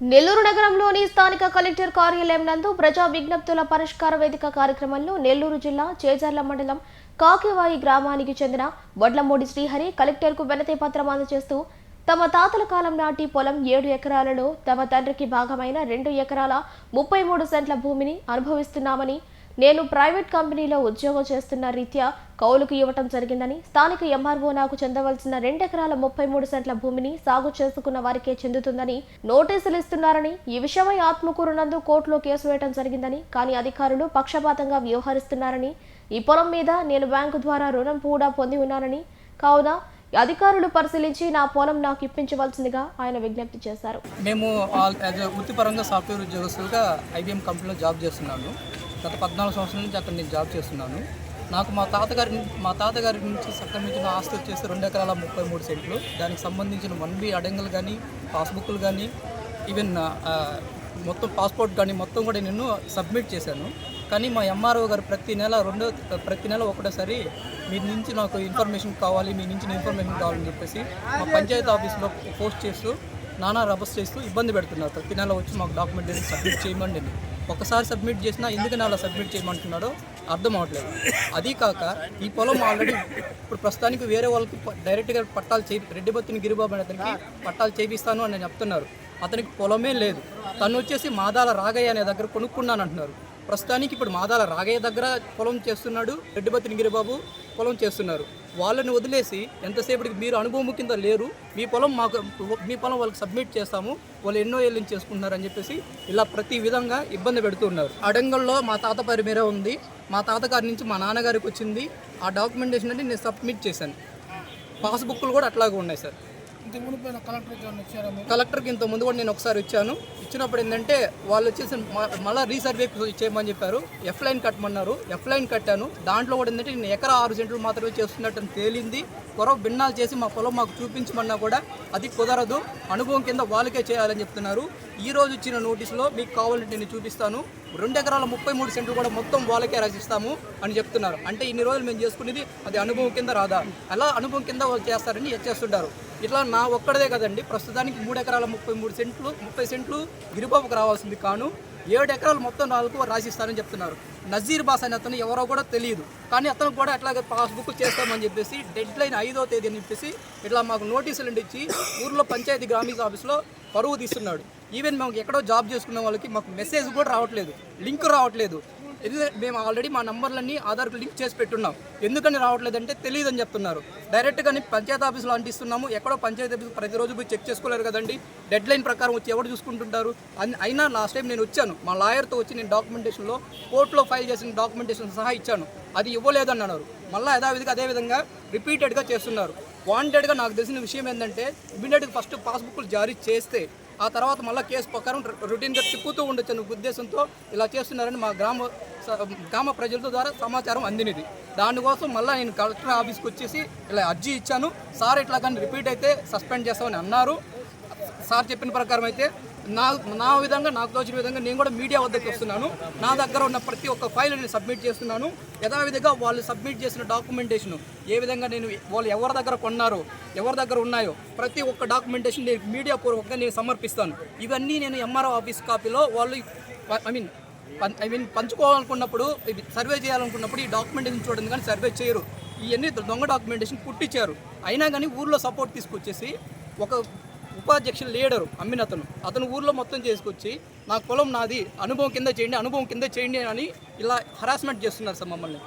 నెల్లూరు నగరంలోని స్థానిక కలెక్టర్ కార్యాలయం నందు ప్రజా విజ్ఞప్తుల పరిష్కార వేదిక కార్యక్రమంలో నెల్లూరు జిల్లా చేజర్ల మండలం కాకివాయి గ్రామానికి చెందిన వడ్లమూడి శ్రీహరి కలెక్టర్కు వినతి పత్రం అందజేస్తూ తమ తాతల కాలం నాటి పొలం ఏడు ఎకరాలలో తమ తండ్రికి భాగమైన రెండు ఎకరాల ముప్పై మూడు సెంట్ల భూమిని అనుభవిస్తున్నామని నేను ప్రైవేట్ కంపెనీలో ఉద్యోగం చేస్తున్న రీత్యా కౌలుకు ఇవ్వటం జరిగిందని స్థానిక ఎంఆర్ఓ నాకు చెందవలసిన రెండెకరాల ముప్పై మూడు సెంట్ల భూమిని సాగు చేసుకున్న వారికే చెందుతుందని నోటీసులు ఇస్తున్నారని ఈ విషయమై ఆత్మకూరు నందు కోర్టులో కేసు వేయటం జరిగిందని కానీ అధికారులు పక్షపాతంగా వ్యవహరిస్తున్నారని ఈ పొలం మీద నేను బ్యాంకు ద్వారా రుణం కూడా పొంది ఉన్నానని కావున అధికారులు పరిశీలించి నా పొలం నాకు ఇప్పించవలసిందిగా ఆయన విజ్ఞప్తి చేశారు. మేము వృత్తిపరంగా సాఫ్ట్వేర్ ఉద్యోగస్తులుగా ఐబీఎం కంపెనీలో జాబ్ చేస్తున్నాను. గత పద్నాలుగు సంవత్సరాల నుంచి అక్కడ నేను జాబ్ చేస్తున్నాను. నాకు మా తాతగారి మా తాతగారి నుంచి సంక్రమించిన ఆస్తి వచ్చేసి రెండు ఎకరాల ముప్పై మూడు సెంట్లు. దానికి సంబంధించిన వన్ బి అడంగులు కానీ పాస్బుక్లు కానీ ఈవెన్ మొత్తం పాస్పోర్ట్ కానీ మొత్తం కూడా నేను సబ్మిట్ చేశాను. కానీ మా ఎంఆర్ఓ గారు ప్రతి నెల రెండో ప్రతి నెల ఒకటోసారి మీ నుంచి నాకు ఇన్ఫర్మేషన్ కావాలి మీ నుంచి ఇన్ఫర్మేషన్ కావాలని చెప్పేసి మా పంచాయతీ ఆఫీస్లో పోస్ట్ చేస్తూ నానా రబస్ చేస్తూ ఇబ్బంది పెడుతున్నారు. ప్రతి నెల వచ్చి మాకు డాక్యుమెంటేషన్ సబ్మిట్ చేయమండి ఒకసారి సబ్మిట్ చేసినా ఎందుకని అలా సబ్మిట్ చేయమంటున్నాడో అర్థం అవట్లేదు. అదీ కాక ఈ పొలం ఆల్రెడీ ఇప్పుడు ప్రస్తుతానికి వేరే వాళ్ళకి డైరెక్ట్గా పట్టాలు చేయి రెడ్డిబత్తిని గిరిబాబు అనే అతనికి పట్టాలు చేపిస్తాను అని చెప్తున్నారు. అతనికి పొలమే లేదు. తను వచ్చేసి మాదాల రాగయ్య అనే దగ్గర కొనుక్కున్నాను అంటున్నారు. ప్రస్తుతానికి ఇప్పుడు మాదాల రాగయ్య దగ్గర పొలం చేస్తున్నాడు రెడ్డిబత్తిని గిరిబాబు పొలం చేస్తున్నారు. వాళ్ళని వదిలేసి ఎంతసేపటికి మీరు అనుభవం కింద లేరు మీ పొలం మాకు మీ పొలం వాళ్ళకి సబ్మిట్ చేస్తాము వాళ్ళు ఎన్నో ఏళ్ళ చేసుకుంటున్నారు అని చెప్పేసి ఇలా ప్రతి విధంగా ఇబ్బంది పెడుతున్నారు అడంగల్లో మా తాత పేరు మీరే ఉంది. మా తాతగారి నుంచి మా నాన్నగారికి వచ్చింది. ఆ డాక్యుమెంటేషన్ అంటే నేను సబ్మిట్ చేశాను. పాస్బుక్లు కూడా అట్లాగే ఉన్నాయి సార్. కలెక్టర్కి ఇంత ముందు కూడా నేను ఒకసారి ఇచ్చాను ఇచ్చినప్పుడు ఏంటంటే వాళ్ళు వచ్చేసి మళ్ళీ మళ్ళా రీసర్వే చేయమని చెప్పారు. ఎఫ్ లైన్ కట్టమన్నారు. ఎఫ్ లైన్ కట్టాను. దాంట్లో కూడా ఏంటంటే నేను ఎకరా ఆరు సెంట్లు మాత్రమే చేస్తున్నట్టు తేలింది. కొరవ భిన్నాలు చేసి మా పొలం మాకు చూపించమన్నా కూడా అది కుదరదు. అనుభవం కింద వాళ్ళకే చేయాలని చెప్తున్నారు. ఈ రోజు ఇచ్చిన నోటీసులో మీకు కావాలంటే నేను చూపిస్తాను. రెండు ఎకరాల ముప్పై మూడు సెంట్లు కూడా మొత్తం వాళ్ళకే రాసిస్తాము అని చెప్తున్నారు. అంటే ఇన్ని రోజులు మేము చేసుకునేది అది అనుభవం కింద రాదా? అలా అనుభవం కింద వాళ్ళు చేస్తారని చేస్తుంటారు ఇట్లా నా ఒక్కడదే కదండి. ప్రస్తుతానికి మూడు ఎకరాల ముప్పై మూడు సెంట్లు ముప్పై సెంట్లు గిరిబాబుకు రావాల్సింది కాను ఏడు ఎకరాలు మొత్తం నాలుగు రాసిస్తానని చెప్తున్నారు. నజీర్ బాస్ అనే అతను ఎవరో కూడా తెలియదు. కానీ అతను కూడా అట్లాగే పాస్బుక్ చేస్తామని చెప్పేసి డెడ్ లైన్ ఐదో తేదీ అని చెప్పేసి ఇట్లా మాకు నోటీసులు ఇచ్చి ఊర్లో పంచాయతీ గ్రామీణ ఆఫీస్లో పరువు తీస్తున్నాడు. ఈవెన్ మాకు ఎక్కడో జాబ్ చేసుకున్న వాళ్ళకి మాకు మెసేజ్ కూడా రావట్లేదు. లింక్ రావట్లేదు. మేము ఆల్రెడీ మా నంబర్లన్నీ ఆధార్కు లింక్ చేసి పెట్టున్నాం. ఎందుకని రావట్లేదంటే తెలియదని చెప్తున్నారు. డైరెక్ట్గానే పంచాయతీ ఆఫీస్లో అంటిస్తున్నాము. ఎక్కడో పంచాయతీ ఆఫీస్ ప్రతిరోజు పోయి చెక్ చేసుకోలేరు కదండి. డెడ్ లైన్ ప్రకారం వచ్చి ఎవరు చూసుకుంటుంటారు? అయినా లాస్ట్ టైం నేను వచ్చాను. మా లాయర్తో వచ్చి నేను డాక్యుమెంటేషన్లో కోర్టులో ఫైల్ చేసిన డాక్యుమెంటేషన్ సహా ఇచ్చాను. అది ఇవ్వలేదని అన్నారు మళ్ళీ యథావిధిగా అదే విధంగా రిపీటెడ్గా చేస్తున్నారు. వాంటెడ్గా నాకు తెలిసిన విషయం ఏంటంటే ఇమీడియట్గా ఫస్ట్ పాస్బుక్లు జారీ చేస్తే ఆ తర్వాత మళ్ళీ కేసు ప్రకారం రు- రొటీన్గా తిప్పుతూ ఉండొచ్చు అనే ఉద్దేశంతో ఇలా చేస్తున్నారని మా గ్రామ స- గ్రామ ప్రజల ద్వారా సమాచారం అందినది. దానికోసం మళ్ళీ నేను కలెక్టర్ ఆఫీస్కి వచ్చేసి ఇలా అర్జీ ఇచ్చాను. సార్ ఇట్లా కానీ రిపీట్ అయితే సస్పెండ్ చేస్తామని అన్నారు. సార్ చెప్పిన ప్రకారం అయితే నా నా విధంగా నాకు తోచిన విధంగా నేను కూడా మీడియా వద్దకు వస్తున్నాను. నా దగ్గర ఉన్న ప్రతి ఒక్క ఫైల్ నేను సబ్మిట్ చేస్తున్నాను. యథావిధిగా వాళ్ళు సబ్మిట్ చేసిన డాక్యుమెంటేషన్ ఏ విధంగా నేను వాళ్ళు ఎవరి దగ్గర కొన్నారో ఎవరి దగ్గర ఉన్నాయో ప్రతి ఒక్క డాక్యుమెంటేషన్ నేను మీడియా పూర్వకంగా నేను సమర్పిస్తాను. ఇవన్నీ నేను ఎంఆర్ఓ ఆఫీస్ కాపీలో వాళ్ళు ఐ మీన్ ఐ మీన్ పంచుకోవాలనుకున్నప్పుడు ఇది సర్వే చేయాలనుకున్నప్పుడు ఈ డాక్యుమెంటేషన్ చూడండి కానీ సర్వే చేయరు. ఇవన్నీ దొంగ డాక్యుమెంటేషన్ పుట్టించారు అయినా కానీ ఊర్లో సపోర్ట్ తీసుకొచ్చేసి ఒక ఉపాధ్యక్షులు లీడరు అమ్మిన అతను. అతను ఊర్లో మొత్తం చేసుకొచ్చి నా కులం నాది అనుభవం కింద చేయండి అనుభవం కింద చేయండి అని ఇలా హరాస్మెంట్ చేస్తున్నారు సార్ మమ్మల్ని.